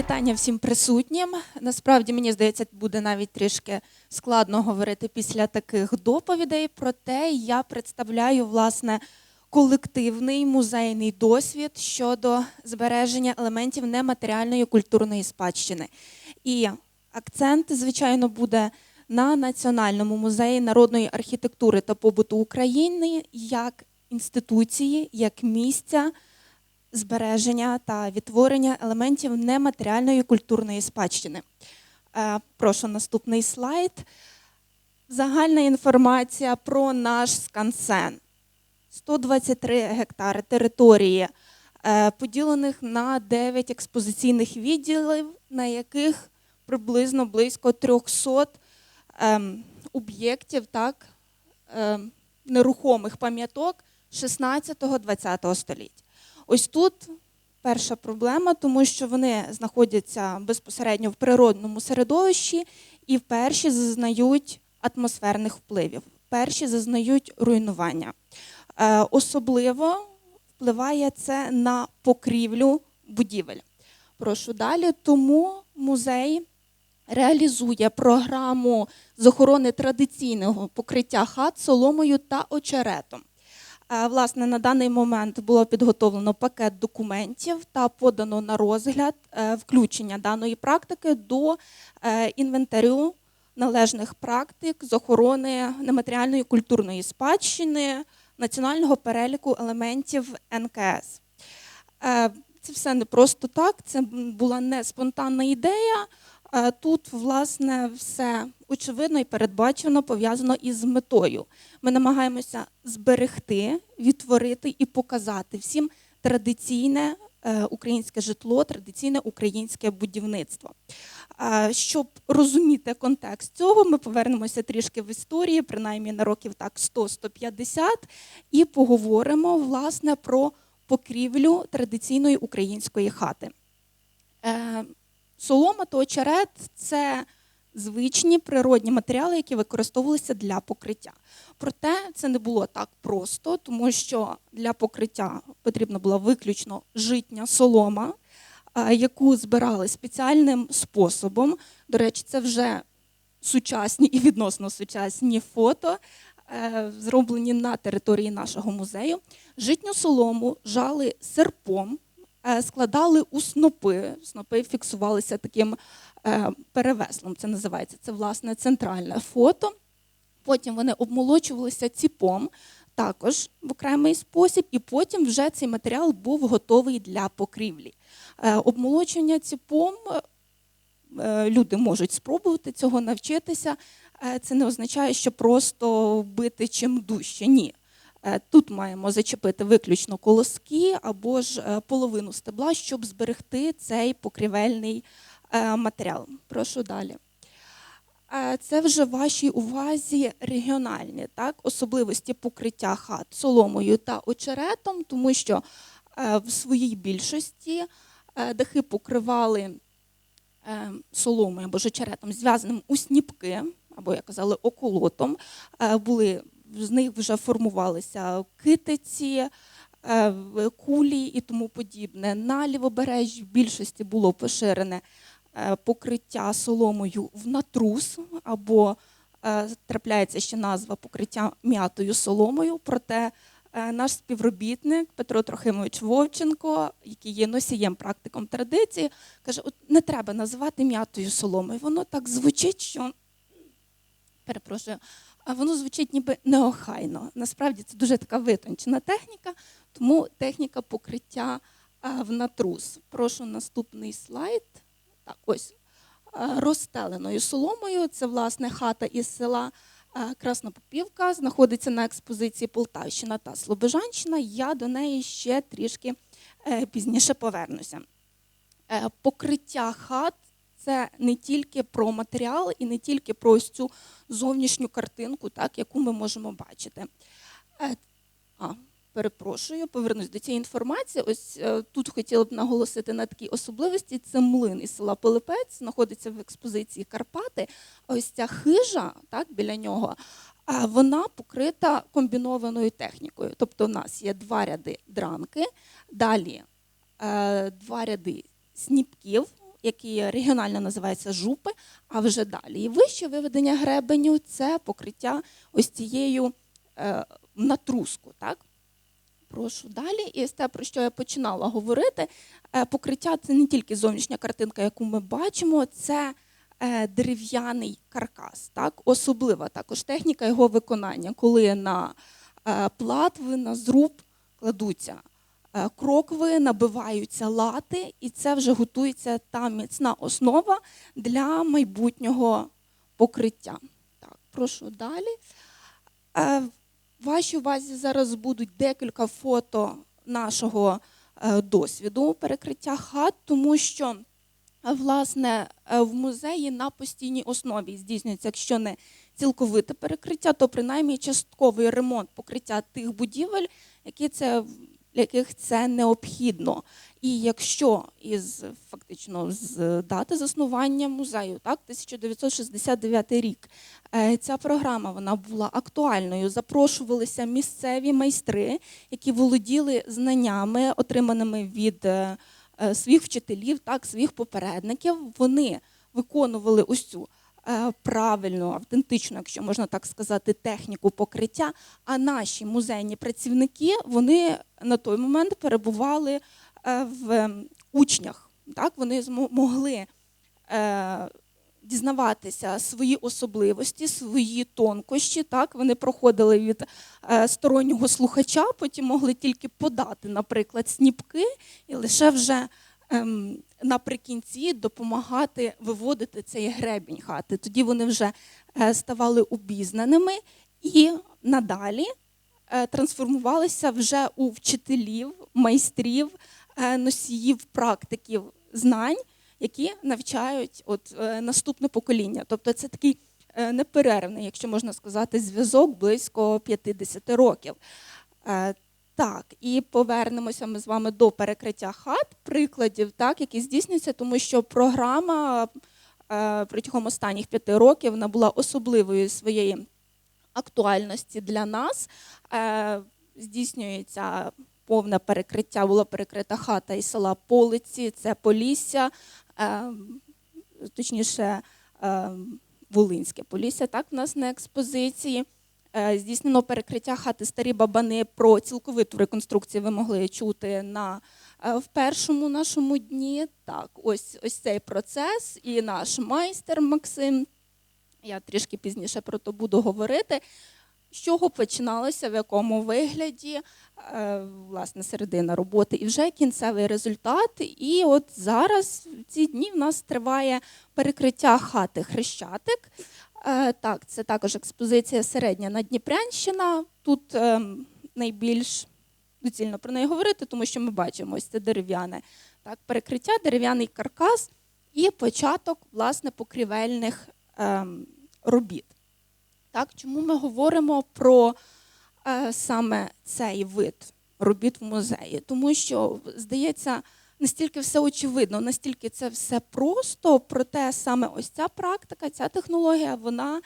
Вітання всім присутнім. Насправді мені здається, буде навіть трішки складно говорити після таких доповідей. Проте я представляю власне колективний музейний досвід щодо збереження елементів нематеріальної культурної спадщини. І акцент, звичайно, буде на Національному музеї народної архітектури та побуту України як інституції, як місця збереження та відтворення елементів нематеріальної культурної спадщини. Е, Прошу наступний слайд. Загальна інформація про наш скансен. 123 гектари території, е, поділених на 9 експозиційних відділів, на яких приблизно близько 300 ем, об'єктів, так, ем, нерухомих пам'яток 16-20 століття. Ось тут перша проблема, тому що вони знаходяться безпосередньо в природному середовищі і перші зазнають атмосферних впливів, перші зазнають руйнування. Е, Особливо впливає це на покрівлю будівель. Прошу далі. Тому музей реалізує програму з охорони традиційного покриття хат соломою та очеретом. Е, Власне, на даний момент було підготовлено пакет документів та подано на розгляд е, включення даної практики до е, інвентарю належних практик з охорони нематеріальної культурної спадщини національного переліку елементів НКС. Це все не просто так, це була не спонтанна ідея. Е, Тут, власне, все очевидно і передбачено пов'язано із метою. Ми намагаємося зберегти, відтворити і показати всім традиційне е, українське житло, традиційне українське будівництво. Е, Щоб розуміти контекст цього, ми повернемося трішки в історії, принаймні на років так 100-150, і поговоримо власне про покрівлю традиційної української хати. Солома та очерет це звичні природні матеріали, які використовувалися для покриття. Проте це не було так просто, тому що для покриття потрібна була виключно житня солома, е, яку збирали спеціальним способом. До речі, це вже сучасні і відносно сучасні фото, е, зроблені на території нашого музею. Житню солому жали серпом, складали у снопи. Снопи фіксувалися таким е, перевеслом. Це називається. Це власне центральне фото. Потім вони обмолочувалися ціпом, також в окремий спосіб, і потім вже цей матеріал був готовий для покрівлі. Е, Обмолочення ціпом е, люди можуть спробувати цього навчитися. Е, Це не означає, що просто бити чим дужче. Ні. Е, Тут маємо зачепити виключно колоски або ж е, половину стебла, щоб зберегти цей покрівельний е, матеріал. Прошу далі. Це вже вашій увазі регіональні так, особливості покриття хат соломою та очеретом, тому що в своїй більшості дахи покривали соломою або ж очеретом, зв'язаним у сніпки, або, як казали, околотом. Були, з них вже формувалися китиці, е, кулі і тому подібне. На лівобережжі в більшості було поширене е, покриття соломою в натрус, або е, трапляється ще назва покриття м'ятою соломою. Проте наш співробітник Петро Трохимович Вовченко, який є носієм практиком традиції, каже: от не треба називати м'ятою соломою. Воно так звучить, що перепрошую, воно звучить ніби неохайно. Насправді це дуже така витончена техніка, тому техніка покриття а, в натрус. Прошу наступний слайд. Так, ось розстеленою соломою. Це власне хата із села а, Краснопопівка. Знаходиться на експозиції Полтавщина та Слобожанщина. Я до неї ще трішки е, пізніше повернуся. Е, Покриття хат це не тільки про матеріал і не тільки про ось цю зовнішню картинку, так, яку ми можемо бачити. Е, А, перепрошую, повернусь до цієї інформації. Ось е, тут хотіла б наголосити на такій особливості. Це млин із села Пилипець, знаходиться в експозиції Карпати. Ось ця хижа, так, біля нього, вона покрита комбінованою технікою. Тобто, у нас є два ряди дранки, далі е, два ряди сніпків який регіонально називається жупи, а вже далі. І вище виведення гребеню це покриття ось цією е, натруску. Так? Прошу далі. І те, про що я починала говорити, е, покриття це не тільки зовнішня картинка, яку ми бачимо, це е, дерев'яний каркас. Так? Особлива також техніка його виконання, коли на е, платви, на зруб кладуться крокви, набиваються лати, і це вже готується та міцна основа для майбутнього покриття. Так, прошу далі. Е, в вашій увазі зараз будуть декілька фото нашого е, досвіду перекриття хат, тому що е, власне е, в музеї на постійній основі здійснюється, якщо не цілковите перекриття, то принаймні частковий ремонт покриття тих будівель, які це для яких це необхідно. І якщо із фактично з дати заснування музею, так 1969 рік, е, ця програма вона була актуальною. Запрошувалися місцеві майстри, які володіли знаннями, отриманими від е, е, своїх вчителів, так своїх попередників. Вони виконували ось цю правильну, автентичну, якщо можна так сказати, техніку покриття. А наші музейні працівники вони на той момент перебували е, в ем, учнях. Так, вони змо- могли е, дізнаватися свої особливості, свої тонкощі. Так, вони проходили від е, стороннього слухача, потім могли тільки подати, наприклад, сніпки, і лише вже ем, наприкінці допомагати виводити цей гребінь хати. Тоді вони вже е, ставали обізнаними і надалі е, трансформувалися вже у вчителів, майстрів, е, носіїв практиків знань, які навчають от, наступне покоління. Тобто це такий неперервний, якщо можна сказати, зв'язок близько 50 років. Так, і повернемося ми з вами до перекриття хат, прикладів, так, які здійснюються, тому що програма е, протягом останніх п'яти років вона була особливою своєї актуальності для нас. Е, Здійснюється повне перекриття, була перекрита хата із села Полиці, це Полісся, е, точніше, е, Волинське Полісся, так, в нас на експозиції. Е, Здійснено перекриття хати Старі Бабани про цілковиту реконструкцію ви могли чути на е, в першому нашому дні. Так, ось ось цей процес, і наш майстер Максим. Я трішки пізніше про то буду говорити. З чого починалося, в якому вигляді, е, власне, середина роботи, і вже кінцевий результат. І от зараз в ці дні в нас триває перекриття хати Хрещатик. Е, Так, це також експозиція середня Надніпрянщина. Тут е, найбільш доцільно про неї говорити, тому що ми бачимо ось це дерев'яне так, перекриття, дерев'яний каркас і початок власне покрівельних ем, робіт. Так, чому ми говоримо про е, саме цей вид робіт в музеї? Тому що, здається, настільки все очевидно, настільки це все просто, проте саме ось ця практика, ця технологія, вона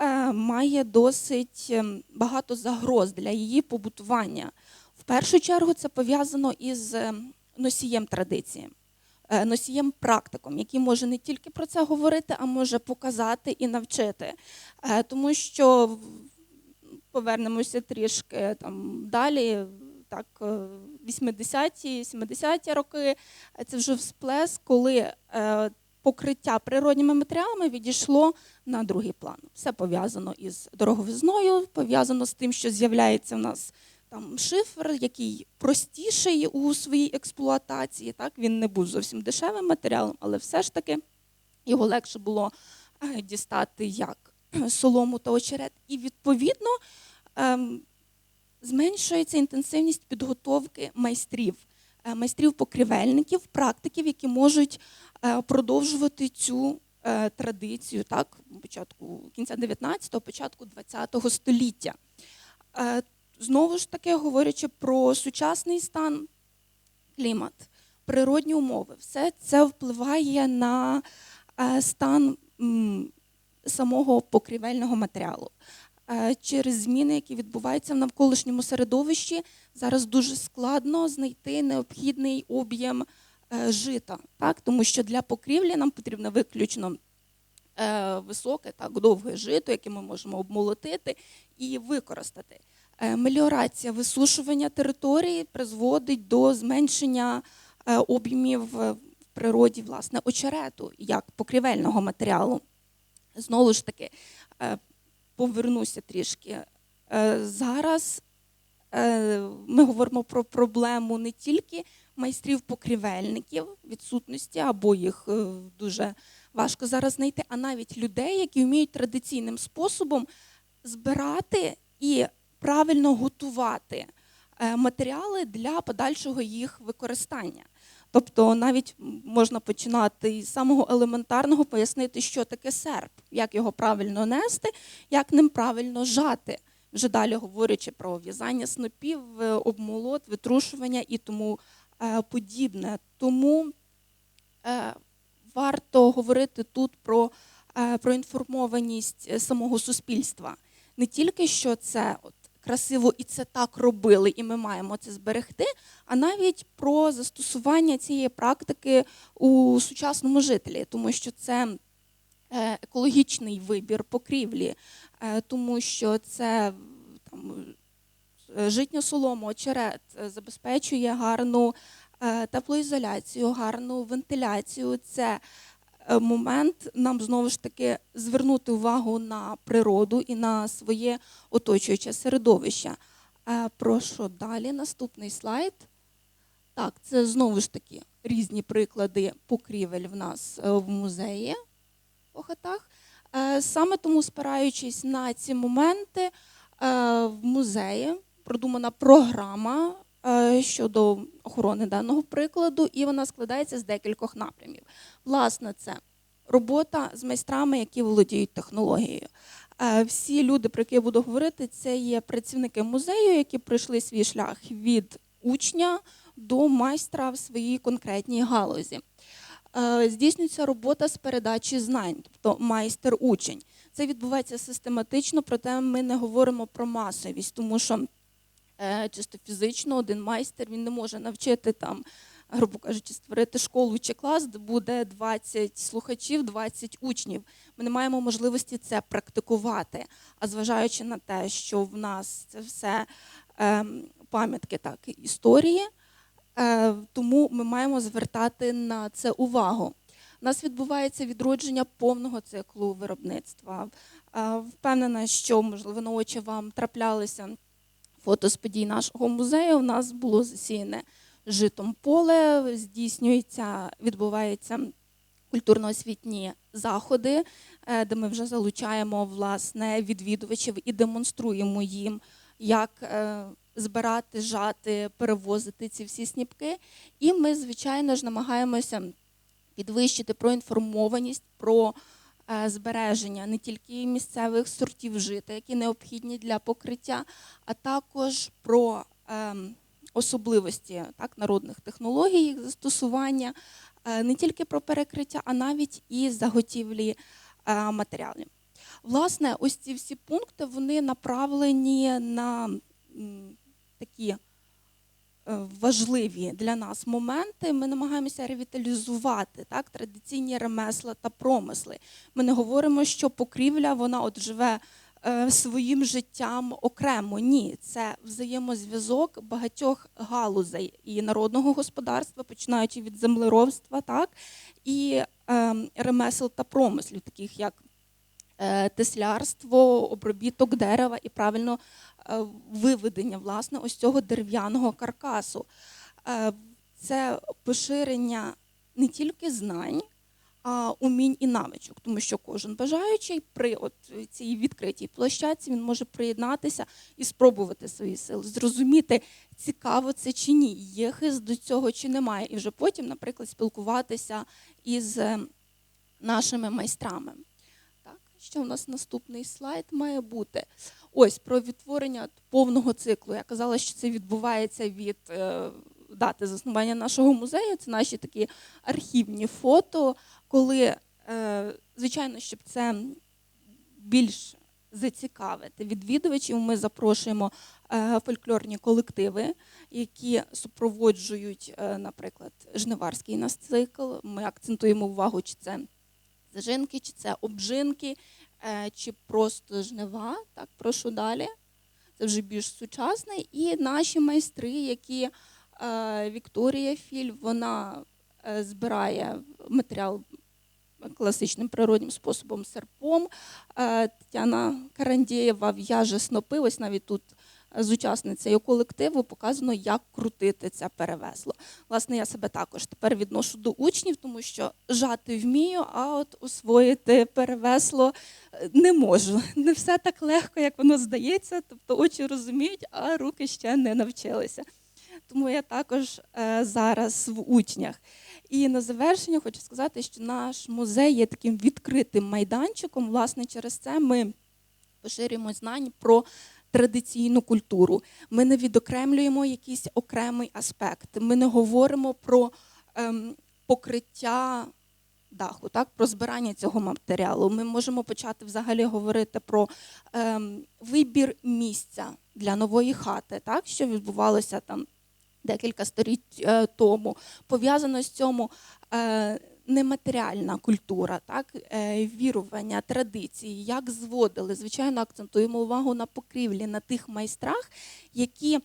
е, має досить ем, багато загроз для її побутування. В першу чергу це пов'язано із ем, носієм традиції, е, носієм практиком, який може не тільки про це говорити, а може показати і навчити. Е, Тому що повернемося трішки там далі. Так, е, 80-ті, 70-ті роки е, це вже всплеск, коли е, покриття природніми матеріалами відійшло на другий план. Все пов'язано із дороговизною, пов'язано з тим, що з'являється в нас там шифер, який простіший у своїй експлуатації. Так, він не був зовсім дешевим матеріалом, але все ж таки його легше було е, дістати як солому та очерет. І відповідно ем, зменшується інтенсивність підготовки майстрів, е, майстрів-покрівельників, практиків, які можуть е, продовжувати цю е, традицію так, початку кінця 19-го, початку 20-го століття. Знову ж таки, говорячи про сучасний стан, клімат, природні умови, все це впливає на стан самого покрівельного матеріалу. Е, Через зміни, які відбуваються в навколишньому середовищі, зараз дуже складно знайти необхідний об'єм е, жита, так? тому що для покрівлі нам потрібно виключно е, високе, так, довге жито, яке ми можемо обмолотити і використати. Меліорація висушування території призводить до зменшення об'ємів в природі власне очерету як покрівельного матеріалу. Знову ж таки, повернуся трішки. Е, Зараз е, ми говоримо про проблему не тільки майстрів-покрівельників, відсутності або їх е, дуже важко зараз знайти, а навіть людей, які вміють традиційним способом збирати і правильно готувати матеріали для подальшого їх використання. Тобто навіть можна починати із самого елементарного пояснити, що таке серп, як його правильно нести, як ним правильно жати. Вже далі говорячи про в'язання снопів, е, обмолот, витрушування і тому е, подібне. Тому е, варто говорити тут про, про інформованість самого суспільства. Не тільки що це красиво і це так робили, і ми маємо це зберегти, а навіть про застосування цієї практики у сучасному жителі, тому що це е, екологічний вибір покрівлі, е, тому що це там, е, житня солома, очерет забезпечує гарну теплоізоляцію, гарну вентиляцію. Це момент нам знову ж таки звернути увагу на природу і на своє оточуюче середовище. Е, Прошу далі, наступний слайд. Так, це знову ж таки різні приклади покрівель в нас е, в музеї по хатах. Е, Саме тому, спираючись на ці моменти, е, в музеї продумана програма е, щодо охорони даного прикладу, і вона складається з декількох напрямів. Власне, це робота з майстрами, які володіють технологією. Е, Всі люди, про які я буду говорити, це є працівники музею, які пройшли свій шлях від учня до майстра в своїй конкретній галузі. Е, Здійснюється робота з передачі знань, тобто майстер-учень. Це відбувається систематично, проте ми не говоримо про масовість, тому що е, чисто фізично один майстер він не може навчити там, грубо кажучи, створити школу чи клас, де буде 20 слухачів, 20 учнів. Ми не маємо можливості це практикувати. А зважаючи на те, що в нас це все ем, пам'ятки так історії. Е, Тому ми маємо звертати на це увагу. У нас відбувається відродження повного циклу виробництва. Е, Впевнена, що можливо на очі вам траплялися фото з подій нашого музею. У нас було засіяне житом поле, здійснюється, відбуваються культурно-освітні заходи, е, де ми вже залучаємо власне відвідувачів і демонструємо їм, як е, збирати, жати, перевозити ці всі сніпки. І ми, звичайно ж, намагаємося підвищити проінформованість про збереження не тільки місцевих сортів жита, які необхідні для покриття, а також про ем, особливості так, народних технологій, їх застосування, е, не тільки про перекриття, а навіть і заготівлі е, матеріалів. Власне, ось ці всі пункти вони направлені на такі е, важливі для нас моменти. Ми намагаємося ревіталізувати так, традиційні ремесла та промисли. Ми не говоримо, що покрівля вона от живе е, своїм життям окремо. Ні, це взаємозв'язок багатьох галузей і народного господарства, починаючи від землеробства, так, і е, ремесел та промислів, таких як е, теслярство, обробіток дерева і правильно е, виведення власне ось цього дерев'яного каркасу. Е, Це поширення не тільки знань, а умінь і навичок, тому що кожен бажаючий при от цій відкритій площадці він може приєднатися і спробувати свої сили, зрозуміти, цікаво це чи ні, є хист до цього чи немає, і вже потім, наприклад, спілкуватися із е, нашими майстрами. Що у нас наступний слайд має бути? Ось про відтворення повного циклу. Я казала, що це відбувається від е, дати заснування нашого музею. Це наші такі архівні фото, коли, е, звичайно, щоб це більш зацікавити відвідувачів. Ми запрошуємо е, фольклорні колективи, які супроводжують, наприклад, жниварський нас цикл. Ми акцентуємо увагу, чи це зажинки, чи це обжинки, е, чи просто жнива. Так, прошу далі. Це вже більш сучасне. І наші майстри, які е, Вікторія Філь, вона е, збирає матеріал класичним природнім способом серпом. Тетяна Карандєєва в'яже снопи. Ось навіть тут з учасницею колективу показано, як крутити це перевесло. Власне, я себе також тепер відношу до учнів, тому що жати вмію, а от освоїти перевесло е, не можу. Не все так легко, як воно здається. Тобто очі розуміють, а руки ще не навчилися. Тому я також е, зараз в учнях. І на завершення хочу сказати, що наш музей є таким відкритим майданчиком. Власне, через це ми поширюємо знань про традиційну культуру. Ми не відокремлюємо якийсь окремий аспект. Ми не говоримо про ем, покриття даху, так, про збирання цього матеріалу. Ми можемо почати взагалі говорити про ем, вибір місця для нової хати, так, що відбувалося там декілька століть е, тому. Пов'язано з цьому е, нематеріальна культура, так, е, вірування, традиції, як зводили. Звичайно, акцентуємо увагу на покрівлі, на тих майстрах, які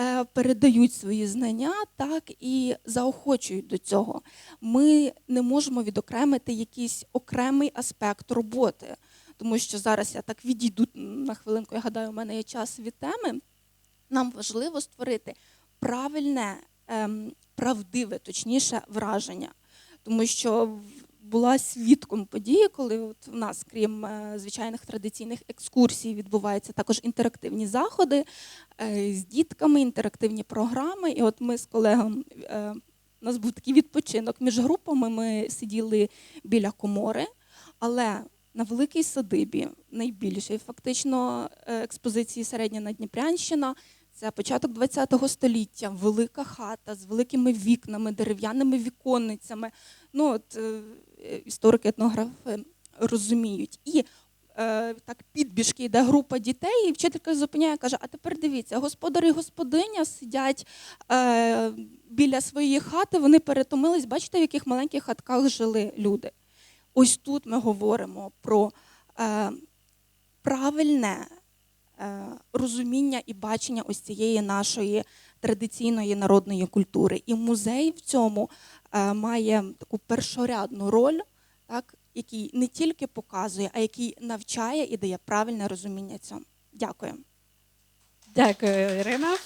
е, передають свої знання, так і заохочують до цього. Ми не можемо відокремити якийсь окремий аспект роботи, тому що зараз я так відійду на хвилинку. Я гадаю, у мене є час від теми. Нам важливо створити правильне, ем, правдиве, точніше, враження. Тому що була свідком події, коли от в нас, крім е, звичайних традиційних екскурсій, відбуваються також інтерактивні заходи е, з дітками, інтерактивні програми. І от ми з колегом, е, у нас був такий відпочинок між групами, ми сиділи біля комори, але на великій садибі, найбільшій фактично експозиції середня Надніпрянщина, це початок ХХ століття, велика хата з великими вікнами, дерев'яними віконницями. Ну, от, е, історики, етнографи розуміють. І е, так підбіжки йде група дітей, і вчителька зупиняє, каже: а тепер дивіться, господар і господиня сидять е, біля своєї хати, вони перетомились, бачите, в яких маленьких хатках жили люди. Ось тут ми говоримо про е, правильне розуміння і бачення ось цієї нашої традиційної народної культури. І музей в цьому е, має таку першорядну роль, так, який не тільки показує, а який навчає і дає правильне розуміння цьому. Дякую. Дякую, Ірина.